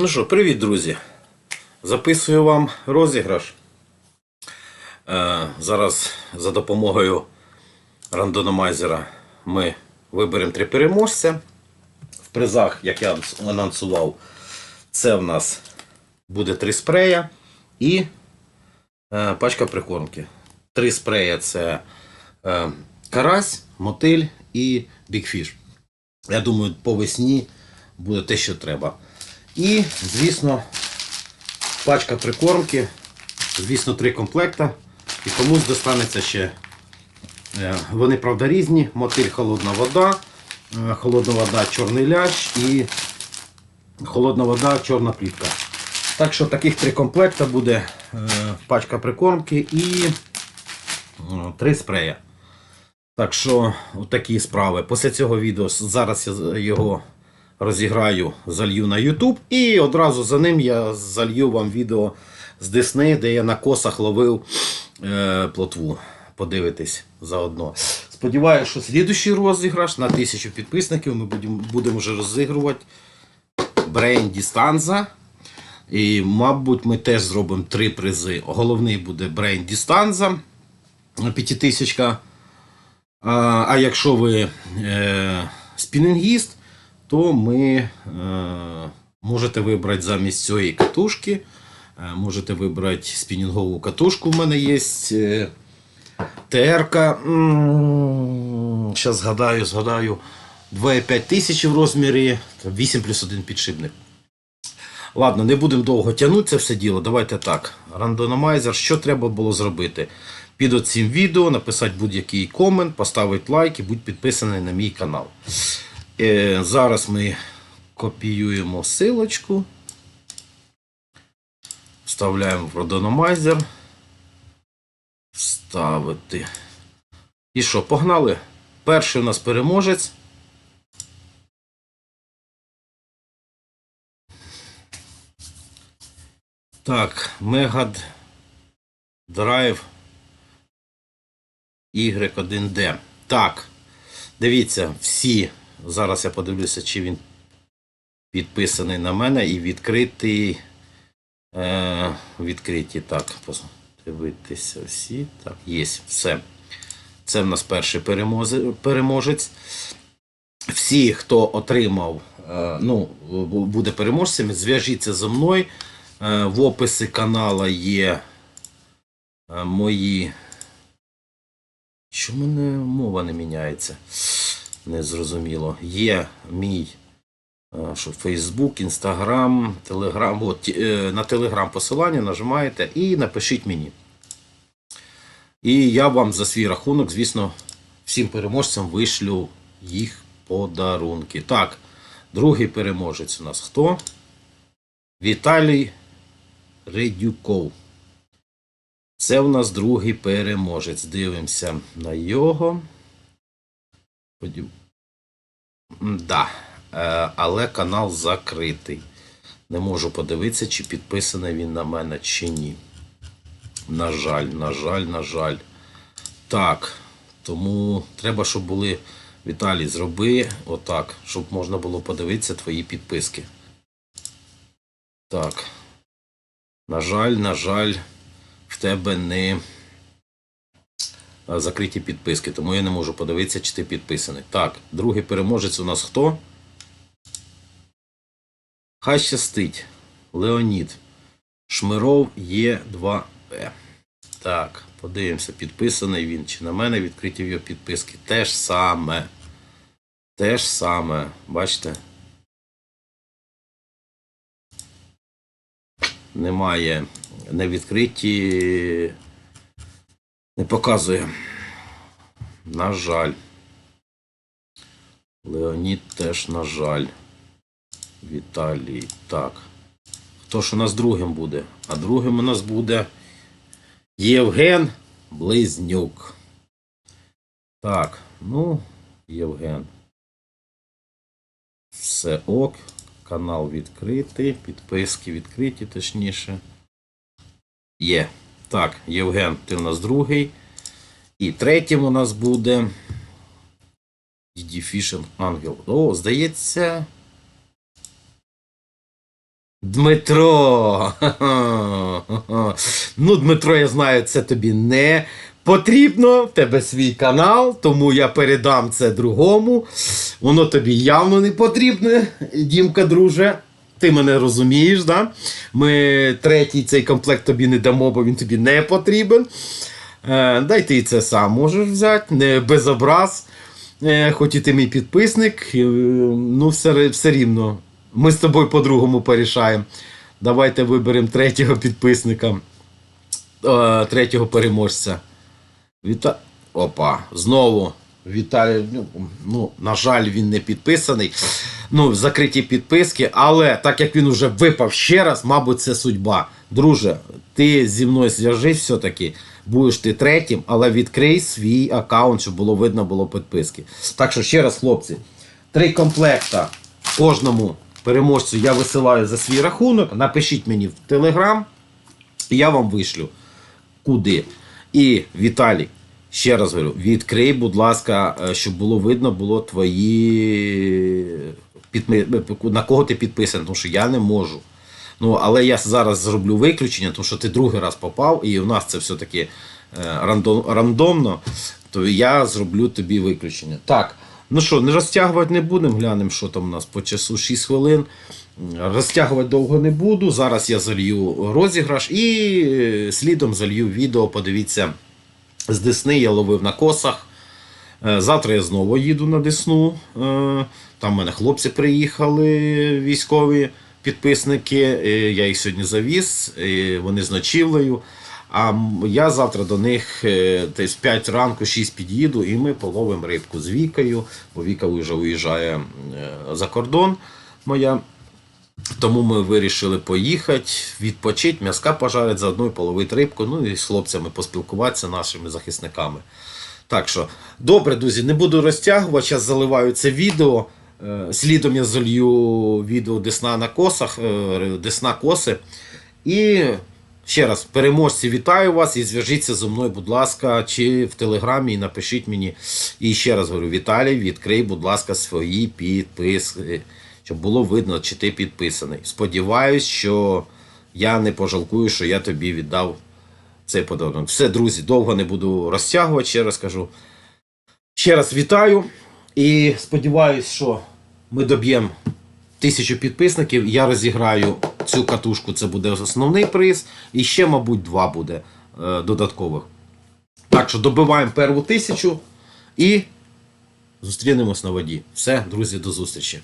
Ну що, привіт, друзі. Записую вам розіграш. Е, зараз за допомогою рандономайзера ми виберемо три переможця. В призах, як я анонсував, це в нас буде три спрея і е, пачка прикормки. Три спрея це е, карась, мотиль і бікфіш. Я думаю, по весні буде те, що треба. І, звісно, пачка прикормки. Звісно, три комплекта. І комусь достанеться ще. е, Вони, правда, різні. Мотиль холодна вода, е, холодна вода, чорний лящ і холодна вода, чорна плітка. Так що таких три комплекта буде е, пачка прикормки і три спрея. Так що, такі справи. Після цього відео зараз я його розіграю, залью на YouTube. І одразу за ним я залью вам відео з Десни, де я на косах ловив е, плотву. Подивитись заодно. Сподіваюся, що слідущий розіграш на тисячу підписників ми будемо, будемо вже розігрувати Brain Distanza. І, мабуть, ми теж зробимо три призи. Головний буде Brain Distanza. П'ятитисячка. А, а якщо ви е, спінінгіст, то ми е, можете вибрати замість цієї катушки. Е, можете вибрати спінінгову катушку. У мене є е, ТРК. Зараз згадаю, згадаю. 2,5 тисяч в розмірі, 8 плюс 1 підшипник. Ладно, не будемо довго тягнути це все діло. Давайте так. Рандономайзер, що треба було зробити? Під цим відео написати будь-який комент, поставити лайк і будь підписаний на мій канал. Е, зараз ми копіюємо силочку. Вставляємо в рандономайзер. Вставити. І що, погнали? Перший у нас переможець. Так, Мегад Драйв Y1D. Так, дивіться, всі. Зараз я подивлюся, чи він підписаний на мене і відкритий. Е, відкриті. Так, подивитися всі. Так, є, все. Це в нас перший переможець. Всі, хто отримав, е, ну, буде переможцями, зв'яжіться зі мною. Е, В описі канала є е, мої. В мене мова не міняється? Незрозуміло. Є мій е, що, Facebook, Instagram, Telegram. От, е, на Telegram посилання нажимаєте і напишіть мені. І я вам за свій рахунок, звісно, всім переможцям вишлю їх подарунки. Так, другий переможець у нас хто? Віталій Редюков. Це в нас другий переможець. Дивимося на його. Подів- Да. Е, але канал закритий. Не можу подивитися, чи підписаний він на мене, чи ні. На жаль, на жаль, на жаль. Так. Тому треба, щоб були. Віталій, зроби отак, щоб можна було подивитися твої підписки. Так. На жаль, на жаль, в тебе не закриті підписки, тому я не можу подивитися, чи ти підписаний. Так, другий переможець у нас хто? Хай щастить. Леонід. Шмиров є 2П. Так, подивимося, підписаний він чи на мене відкриті його підписки. Те ж саме. Те ж саме. Бачите? Немає не відкриті. Не показує. На жаль. Леонід теж, на жаль. Віталій. Так. Хто ж у нас другим буде? А другим у нас буде Євген Близнюк. Так, ну, Євген. Все ок. Канал відкритий. Підписки відкриті, точніше. Є. Так, Євген, ти у нас другий. І третім у нас буде. Діді Фішинг Ангел. О, здається. Дмитро. Ну, Дмитро, я знаю, це тобі не потрібно. В тебе свій канал, тому я передам це другому. Воно тобі явно не потрібне, Дімка, друже. Ти мене розумієш, да? Ми третій цей комплект тобі не дамо, бо він тобі не потрібен. Е, дай ти це сам можеш взяти, не без образ. Е, хоч і ти мій підписник, е, ну все, все рівно. Ми з тобою по-другому порішаємо. Давайте виберемо третього підписника, е, третього переможця. Віта... Опа, знову Віталій. Ну, ну, на жаль, він не підписаний. Ну, закриті підписки, але так як він уже випав ще раз, мабуть, це судьба. Друже, ти зі мною зв'яжись все-таки. Будеш ти третім, але відкрий свій аккаунт, щоб було видно було підписки. Так що ще раз, хлопці, три комплекта кожному переможцю я висилаю за свій рахунок. Напишіть мені в Телеграм, і я вам вишлю куди. І Віталій, ще раз говорю, відкрий, будь ласка, е, щоб було видно було твої. На кого ти підписаний, тому що я не можу. Ну, але я зараз зроблю виключення, тому що ти другий раз попав, і у нас це все-таки е, рандом, рандомно, то я зроблю тобі виключення. Так, ну що, не розтягувати не будемо, глянемо, що там у нас по часу 6 хвилин. Розтягувати довго не буду. Зараз я залью розіграш і е, слідом залью відео. Подивіться, з Десни я ловив на косах. Е, Завтра я знову їду на Десну. Там в мене хлопці приїхали, військові підписники. Я їх сьогодні завіз, вони з ночівлею. А я завтра до них е, десь 5 ранку, 6 під'їду, і ми половимо рибку з Вікою, бо Віка вже уїжджає е, за кордон моя. Тому ми вирішили поїхати, відпочити, м'яска пожарити, заодно і половити рибку, ну і з хлопцями поспілкуватися, нашими захисниками. Так що, добре, друзі, не буду розтягувати, зараз заливаю це відео. Е, Слідом я залью відео Десна на косах, е, Десна коси. І ще раз, переможці, вітаю вас і зв'яжіться зі мною, будь ласка, чи в телеграмі і напишіть мені. І ще раз говорю, Віталій, відкрий, будь ласка, свої підписки, щоб було видно, чи ти підписаний. Сподіваюсь, що я не пожалкую, що я тобі віддав цей подарунок. Все, друзі, довго не буду розтягувати, ще раз кажу. Ще раз вітаю і сподіваюсь, що ми доб'ємо тисячу підписників. Я розіграю цю катушку, це буде основний приз. І ще, мабуть, два буде е, додаткових. Так що добиваємо перву тисячу і зустрінемось на воді. Все, друзі, до зустрічі.